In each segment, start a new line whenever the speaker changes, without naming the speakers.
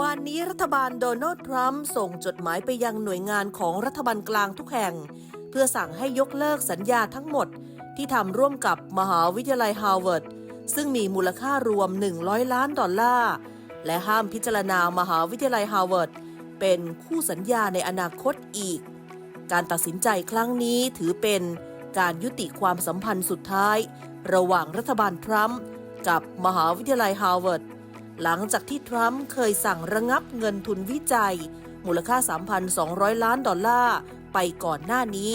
วานนี้รัฐบาลโดนัลด์ทรัมป์ส่งจดหมายไปยังหน่วยงานของรัฐบาลกลางทุกแห่ง เพื่อสั่งให้ยกเลิกสัญญาทั้งหมด ที่ทำร่วมกับมหาวิทยาลัยฮาร์วาร์ดซึ่งมีมูลค่ารวม 100 ล้านดอลลาร์ และห้ามพิจารณามหาวิทยาลัยฮาร์วาร์ดเป็นคู่สัญญาในอนาคตอีก การตัดสินใจครั้งนี้ถือเป็นการยุติความสัมพันธ์สุดท้าย ระหว่างรัฐบาลทรัมป์กับมหาวิทยาลัยฮาร์วาร์ด หลังจากที่ทรัมป์เคยสั่งระงับเงินทุนวิจัย มูลค่า 3,200 ล้านดอลลาร์ไปก่อนหน้านี้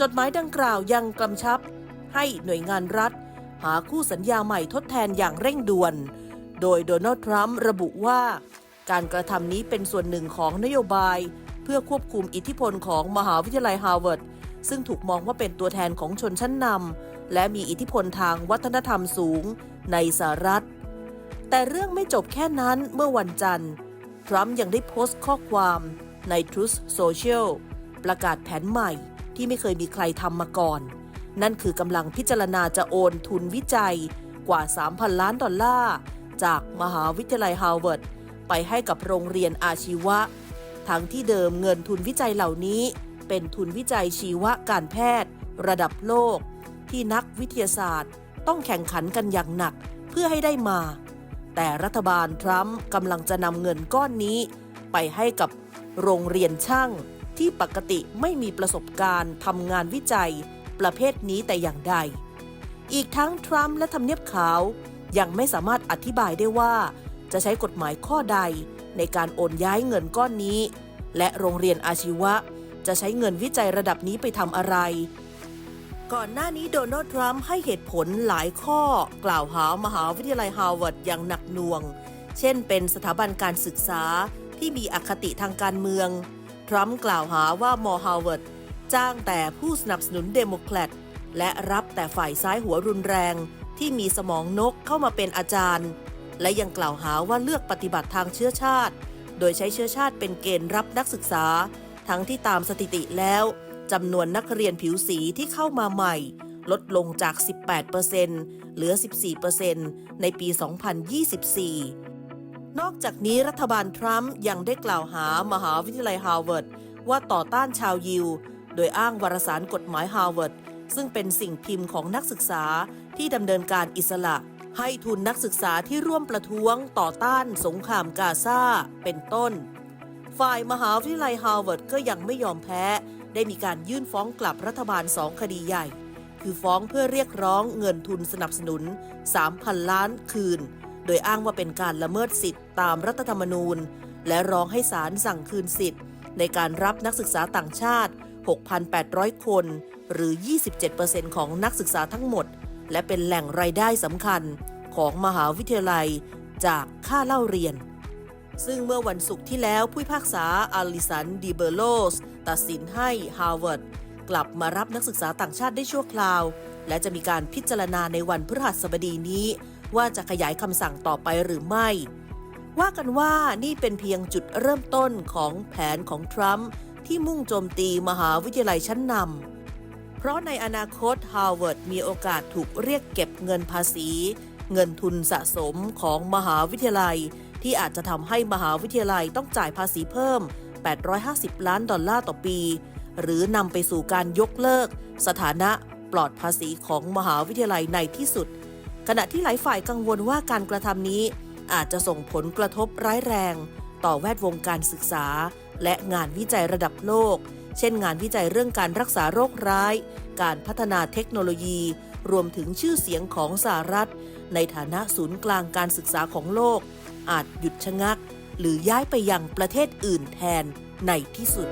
จดหมายดังกล่าวยังกำชับ ให้หน่วยงานรัฐ หาคู่สัญญาใหม่ทดแทนอย่างเร่งด่วน โดยโดนัลด์ทรัมป์ระบุว่า การกระทำนี้เป็นส่วนหนึ่งของนโยบาย เพื่อควบคุมอิทธิพลของมหาวิทยาลัยฮาร์วาร์ดซึ่งถูกมองว่าเป็นตัวแทนของชนชั้นนำและมีอิทธิพลทางวัฒนธรรมสูงในสหรัฐ แต่เรื่องไม่จบแค่นั้นเมื่อวันจันทร์ ทรัมป์ยังได้โพสต์ข้อความใน Truth Social ประกาศแผนใหม่ที่ไม่เคยมีใครทำมาก่อน นั่นคือกำลังพิจารณาจะโอนทุนวิจัยกว่า 3,000 ล้านดอลลาร์ จากมหาวิทยาลัยฮาร์วาร์ดไปให้กับโรงเรียนอาชีวะ ทั้งที่เดิมเงินทุนวิจัยเหล่านี้ เป็นทุนวิจัยชีวการแพทย์ ระดับโลก ที่นักวิทยาศาสตร์ ต้องแข่งขันกันอย่างหนักเพื่อให้ได้มา แต่รัฐบาลทรัมป์กำลังจะนำเงินก้อนนี้ ไปให้กับโรงเรียนช่างที่ปกติไม่มีประสบการณ์ทำงานวิจัย ประเภทนี้แต่อย่างใด อีกทั้งทรัมป์และทำเนียบขาว ยังไม่สามารถอธิบายได้ว่า จะใช้กฎหมายข้อใดในการโอนย้ายเงินก้อนนี้ และโรงเรียนอาชีวะ จะใช้เงินวิจัยระดับนี้ไปทำอะไร ก่อนหน้านี้โดนัลด์ทรัมป์ให้เหตุผลหลายข้อกล่าวหามหาวิทยาลัยฮาร์วาร์ดอย่างหนักหน่วง เช่นเป็นสถาบันการศึกษาที่มีอคติทางการเมือง ทรัมป์กล่าวหาว่ามอฮาร์วาร์ดจ้างแต่ผู้สนับสนุนเดโมแครตและรับแต่ฝ่ายซ้ายหัวรุนแรง ที่มีสมองนกเข้ามาเป็นอาจารย์ และยังกล่าวหาว่าเลือกปฏิบัติทางเชื้อชาติ โดยใช้เชื้อชาติเป็นเกณฑ์รับนักศึกษา ทั้งที่ตามสถิติแล้ว จำนวนนักเรียนผิวสีที่เข้ามาใหม่ ลดลงจาก 18%เหลือ 14%ในปี 2024 นอกจากนี้รัฐบาลทรัมป์ยังได้กล่าวหามหาวิทยาลัยฮาร์วาร์ดว่าต่อต้านชาวยิว โดยอ้างวารสารกฎหมายฮาร์วาร์ดซึ่งเป็นสิ่งพิมพ์ของนักศึกษาที่ดำเนินการอิสระ ให้ทุนนักศึกษาที่ร่วมประท้วงต่อต้านสงครามกาซาเป็นต้น ฝ่ายมหาวิทยาลัยฮาร์วาร์ดก็ยังไม่ยอมแพ้ ได้มีการยื่นฟ้องกลับรัฐบาลสองคดีใหญ่ คือฟ้องเพื่อเรียกร้องเงินทุนสนับสนุน 3,000 ล้านคืน โดยอ้างว่าเป็นการละเมิดสิทธิ์ตามรัฐธรรมนูญ และร้องให้ศาลสั่งคืนสิทธิ์ ในการรับนักศึกษาต่างชาติ 6,800 คน หรือ 27%ของนักศึกษาทั้งหมด และเป็นแหล่งรายได้สำคัญของมหาวิทยาลัยจากค่าเล่าเรียน ซึ่งเมื่อวันศุกร์ที่แล้วผู้พิพากษาอาลิสันดีเบโลส ตัดสินให้ฮาร์วาร์ดกลับมารับนักศึกษาต่างชาติได้ชั่วคราว และจะมีการพิจารณาในวันพฤหัสบดีนี้ ว่าจะขยายคำสั่งต่อไปหรือไม่ ว่ากันว่านี่เป็นเพียงจุดเริ่มต้นของแผนของทรัมป์ที่มุ่งโจมตีมหาวิทยาลัยชั้นนำเพราะในอนาคตฮาร์วาร์ดมีโอกาสถูกเรียกเก็บเงินภาษี เงินทุนสะสมของมหาวิทยาลัย ที่อาจจะทำให้มหาวิทยาลัยต้องจ่ายภาษีเพิ่ม 850 ล้านดอลลาร์ต่อปี หรือนำไปสู่การยกเลิก สถานะปลอดภาษีของมหาวิทยาลัยในที่สุด ขณะที่หลายฝ่ายกังวลว่าการกระทำนี้ อาจจะส่งผลกระทบร้ายแรง ต่อแวดวงการศึกษา และงานวิจัยระดับโลก เช่นงานวิจัยเรื่องการรักษาโรคร้าย การพัฒนาเทคโนโลยี รวมถึงชื่อเสียงของสหรัฐ ในฐานะศูนย์กลางการศึกษาของโลก อาจหยุดชะงัก หรือย้ายไปยังประเทศอื่นแทนในที่สุด